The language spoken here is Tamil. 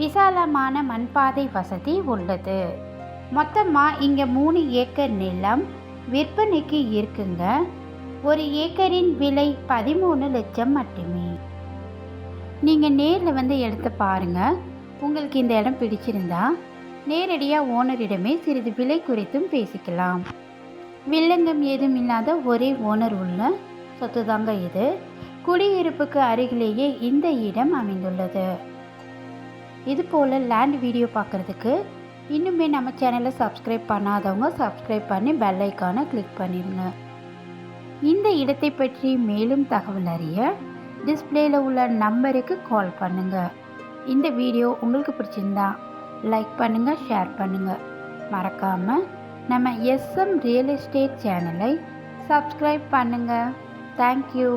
விசாலமான மண்பாதை வசதி உள்ளது. மொத்தமாக இங்கே மூணு ஏக்கர் நிலம் விற்பனைக்கு இருக்குங்க. ஒரு ஏக்கரின் விலை பதிமூணு லட்சம் மட்டுமே. நீங்கள் நேரில் வந்து எடுத்து பாருங்கள் உங்களுக்கு இந்த இடம் பிடிச்சிருந்தா நேரடியாக ஓனரிடமே சிறிது விலை குறித்தும் பேசிக்கலாம். வில்லங்கம் ஏதும் இல்லாத ஒரே ஓனர் உள்ள சொத்து தாங்க இது. குடியிருப்புக்கு அருகிலேயே இந்த இடம் அமைந்துள்ளது. இது போல் லேண்ட் வீடியோ பார்க்குறதுக்கு இன்னுமே நம்ம சேனலை சப்ஸ்கிரைப் பண்ணாதவங்க சப்ஸ்கிரைப் பண்ணி பெல் ஐக்கானை கிளிக் பண்ணிடுங்க இந்த இடத்தை பற்றி மேலும் தகவல் அறிய டிஸ்பிளேயில் உள்ள நம்பருக்கு கால் பண்ணுங்கள் இந்த வீடியோ உங்களுக்கு பிடிச்சிருந்தா லைக் பண்ணுங்கள் ஷேர் பண்ணுங்கள் மறக்காமல் நம்ம எஸ்எம் ரியல் எஸ்டேட் சேனலை சப்ஸ்கிரைப் பண்ணுங்கள் தேங்க்யூ